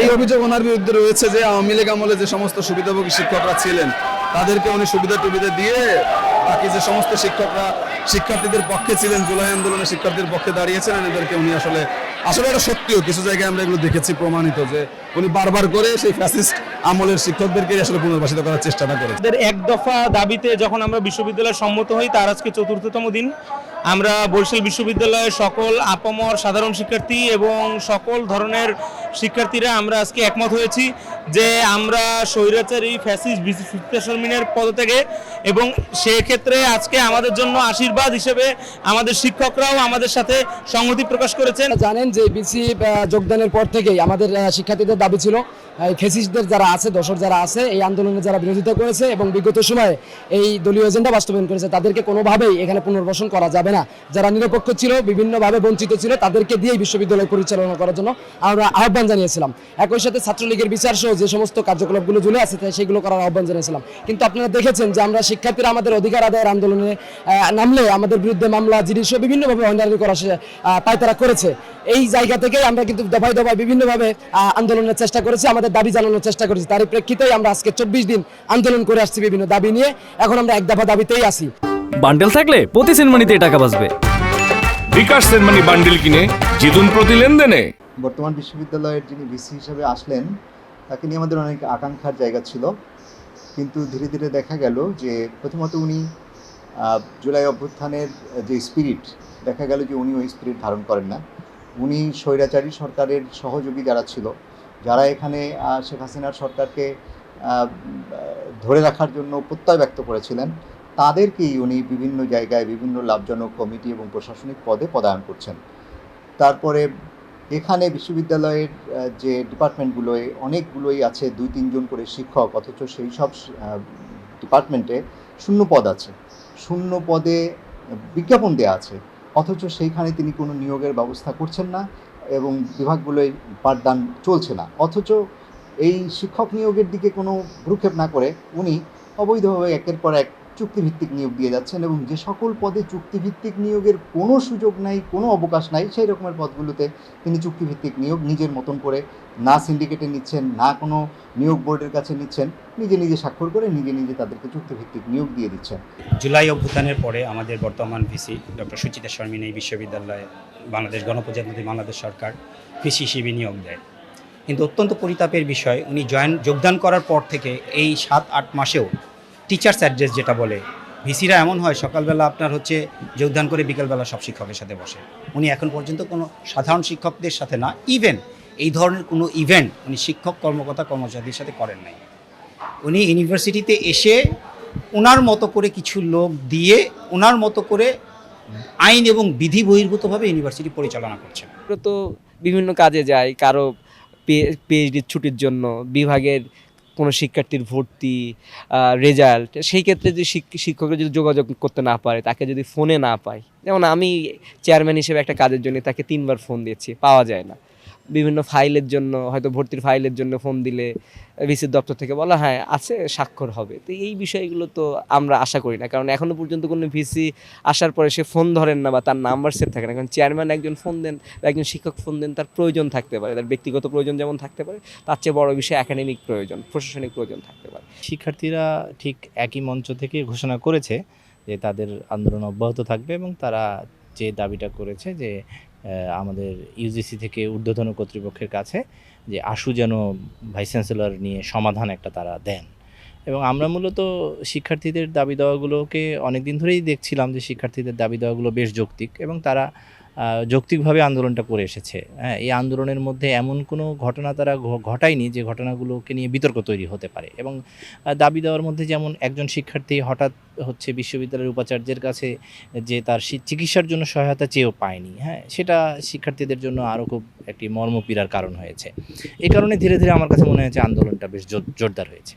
এই অভিযোগ ওনার বিরুদ্ধে রয়েছে যে আওয়ামী লীগ আমলে যে সমস্ত সুবিধাভোগী শিক্ষকরা ছিলেন, তাদেরকে উনি সুবিধা টুবিধা দিয়ে বাকি যে সমস্ত শিক্ষকরা, শিক্ষার্থীদের পক্ষে ছিলেন, জুলাই আন্দোলনে শিক্ষার্থীদের পক্ষে দাঁড়িয়েছিলেন এদেরকে উনি আসলে আসলে এটা সত্যিও। কিছু জায়গায় আমরা এগুলো দেখেছি প্রমাণিত যে উনি বারবার করে সেই ফ্যাসিস্ট আমলের শিক্ষকদেরকে আসলে পুনর্বাসিত করার চেষ্টাটা করেছেন। আমাদের এক দফা দাবিতে যখন আমরা বিশ্ববিদ্যালয়ে সম্মত হই, তার আজকে চতুর্থতম দিন। আমরা বরিশাল বিশ্ববিদ্যালয়ের সকল আপামর সাধারণ শিক্ষার্থী এবং সকল ধরনের শিক্ষার্থীরা, আমরা আজকে একমত হয়েছি যে আমরা স্বৈরাচারী, ফ্যাসিস্ট ফিফতেশমিনের পদত্যাগে এবং সেক্ষেত্রে আজকে আমাদের জন্য আশীর্বাদ হিসেবে আমাদের শিক্ষকরাও আমাদের সাথে সংহতি প্রকাশ করেছেন। জানেন যে বিসি যোগদানের পর থেকেই আমাদের শিক্ষার্থীদের দাবি ছিল খেসিসদের যারা আছে দশর যারা আছে, এই আন্দোলনে যারা বিরোধিতা করেছে এবং বিগত সময়ে এই দলীয় এজেন্ডা বাস্তবায়ন করেছে, তাদেরকে কোনোভাবেই এখানে পুনর্বাসন করা যাবে না। যারা নিরপেক্ষ ছিল, বিভিন্নভাবে বঞ্চিত ছিল, তাদেরকে দিয়েই বিশ্ববিদ্যালয় পরিচালনা করার জন্য আমরা আহ্বান জানিয়েছিলাম। একই সাথে ছাত্রলীগের বিচার সহ যে সমস্ত কার্যকলাপগুলো ঝুলে আছে সেগুলো করার আহ্বান জানিয়েছিলাম। কিন্তু আপনারা দেখেছেন যে আমরা শিক্ষার্থীরা আমাদের অধিকার আদায়ের আন্দোলনে নামলে আমাদের বিরুদ্ধে মামলা জিডি সহ বিভিন্নভাবে হয়রানি করা সে, আহ, তাই তারা করেছে। এই জায়গা থেকে আমরা কিন্তু দফায় দফায় বিভিন্নভাবে আন্দোলনের চেষ্টা করেছি আমাদের দাবি জানানোর চেষ্টা করেছি। তারই প্রেক্ষিতেই আমরা আজকে চব্বিশ দিন আন্দোলন করে আসছি বিভিন্ন দাবি নিয়ে। এখন আমরা এক দফা দাবিতেই আছি। বান্ডেল থাকলে প্রতি সিনেমানিতে টাকা বাঁচবে। বিকাশ সেনমানি বান্ডিল কিনে জিতুন প্রতি লেনদেনে। বর্তমান বিশ্ববিদ্যালয়ের যিনি ভিসি হিসেবে আসলেন, তাকে নিয়ে আমাদের অনেক আকাঙ্ক্ষার জায়গা ছিল। কিন্তু ধীরে ধীরে দেখা গেল যে প্রথমত উনি জুলাই অভ্যুত্থানের যে স্পিরিট দেখা গেল যে উনি ওই স্পিরিট ধারণ করেন না। উনি স্বৈরাচারী সরকারের সহযোগী যারা ছিল, যারা এখানে শেখ হাসিনার সরকারকে ধরে রাখার জন্য প্রত্যয় ব্যক্ত করেছিলেন। তাদেরকেই উনি বিভিন্ন জায়গায় বিভিন্ন লাভজনক কমিটি এবং প্রশাসনিক পদে পদায়ন করছেন। তারপরে এখানে বিশ্ববিদ্যালয়ের যে ডিপার্টমেন্টগুলোয় অনেকগুলোই আছে দুই তিনজন করে শিক্ষক, অথচ সেই সব ডিপার্টমেন্টে শূন্য পদ আছে। শূন্য পদে বিজ্ঞাপন দেওয়া আছে, অথচ সেইখানে তিনি কোনো নিয়োগের ব্যবস্থা করছেন না এবং বিভাগগুলোয় পাঠদান চলছে না। অথচ এই শিক্ষক নিয়োগের দিকে কোনো ভ্রুক্ষেপ না করে উনি অবৈধভাবে একের পর এক চুক্তিভিত্তিক নিয়োগ দিয়ে যাচ্ছেন এবং যে সকল পদে চুক্তিভিত্তিক নিয়োগের কোনো সুযোগ নাই, কোনো অবকাশ নাই, সেই রকমের পদগুলোতে তিনি চুক্তিভিত্তিক নিয়োগ নিজের মতন করে না সিন্ডিকেটে নিচ্ছেন, না কোনো নিয়োগ বোর্ডের কাছে নিচ্ছেন, নিজে নিজে স্বাক্ষর করে নিজে নিজে তাদেরকে চুক্তিভিত্তিক নিয়োগ দিয়ে দিচ্ছেন। জুলাই অভ্যুত্থানের পরে আমাদের বর্তমান ভিসি ডক্টর সুচিতা শর্মিন এই বিশ্ববিদ্যালয়ে বাংলাদেশ গণপ্রজাতন্ত্রী বাংলাদেশ সরকার ভিসি হিসেবে নিয়োগ দেয়। কিন্তু অত্যন্ত পরিতাপের বিষয়, উনি জয়েন, যোগদান করার পর থেকে এই সাত, আট মাসেও টিচার্স অ্যাড্রেস যেটা বলে। ভিসিরা এমন হয়, সকালবেলা আপনার হচ্ছে যোগদান করে বিকেলবেলা সব শিক্ষকের সাথে বসে। উনি এখন পর্যন্ত কোনো সাধারণ শিক্ষকদের সাথে না ইভেন এই ধরনের কোনো ইভেন্ট উনি শিক্ষক, কর্মকর্তা, কর্মচারীদের সাথে করেন নাই। উনি ইউনিভার্সিটিতে এসে ওনার মতো করে কিছু লোক দিয়ে ওনার মতো করে আইন এবং বিধি বহির্ভূতভাবে ইউনিভার্সিটি পরিচালনা করছেন। তো বিভিন্ন কাজে যায় কারও পিএইচডির ছুটির জন্য, বিভাগের কোনো শিক্ষার্থীর ভর্তি রেজাল্ট সেই ক্ষেত্রে যদি শিক্ষকের যদি যোগাযোগ করতে না পারে, তাকে যদি ফোনে না পায়, যেমন আমি চেয়ারম্যান হিসেবে একটা কাজের জন্য তাকে তিনবার ফোন দিয়েছি, পাওয়া যায় না। বিভিন্ন ফাইলের জন্য, হয়তো ভর্তির ফাইলের জন্য ফোন দিলে ভিসির দপ্তর থেকে বলা হ্যাঁ আছে, স্বাক্ষর হবে। তো এই বিষয়গুলো তো আমরা আশা করি না। কারণ এখনও পর্যন্ত কোনো ভিসি আসার পরে সে ফোন ধরেন না বা তার নাম্বার সেভ থাকে না। কারণ চেয়ারম্যান একজন ফোন দেন বা একজন শিক্ষক ফোন দেন, তার প্রয়োজন থাকতে পারে। তার ব্যক্তিগত প্রয়োজন যেমন থাকতে পারে, তার চেয়ে বড় বিষয় একাডেমিক প্রয়োজন, প্রশাসনিক প্রয়োজন থাকতে পারে। শিক্ষার্থীরা ঠিক একই মঞ্চ থেকে ঘোষণা করেছে যে তাদের আন্দোলন অব্যাহত থাকবে এবং তারা যে দাবিটা করেছে যে আমাদের ইউজিসি থেকে ঊর্ধ্বতন কর্তৃপক্ষের কাছে যে আশু যেন ভাইস চ্যান্সেলর নিয়ে সমাধান একটা তারা দেন। এবং আমরা মূলত শিক্ষার্থীদের দাবি দেওয়াগুলোকে অনেক দিন ধরেই দেখছিলাম যে শিক্ষার্থীদের দাবি দেওয়াগুলো বেশ যৌক্তিক এবং তারা যৌক্তিকভাবে আন্দোলনটা করে এসেছে। হ্যাঁ এই আন্দোলনের মধ্যে এমন কোনো ঘটনা তারা ঘটায়নি যে ঘটনাগুলোকে নিয়ে বিতর্ক তৈরি হতে পারে। এবং দাবি দেওয়ার মধ্যে যেমন একজন শিক্ষার্থী হঠাৎ হচ্ছে বিশ্ববিদ্যালয়ের উপাচার্যের কাছে যে তার চিকিৎসার জন্য সহায়তা চেয়েও পায়নি। হ্যাঁ সেটা শিক্ষার্থীদের জন্য আরও খুব একটি মর্মপীড়ার কারণ হয়েছে। এই কারণে ধীরে ধীরে আমার কাছে মনে হয়েছে আন্দোলনটা বেশ জোর- জোরদার হয়েছে।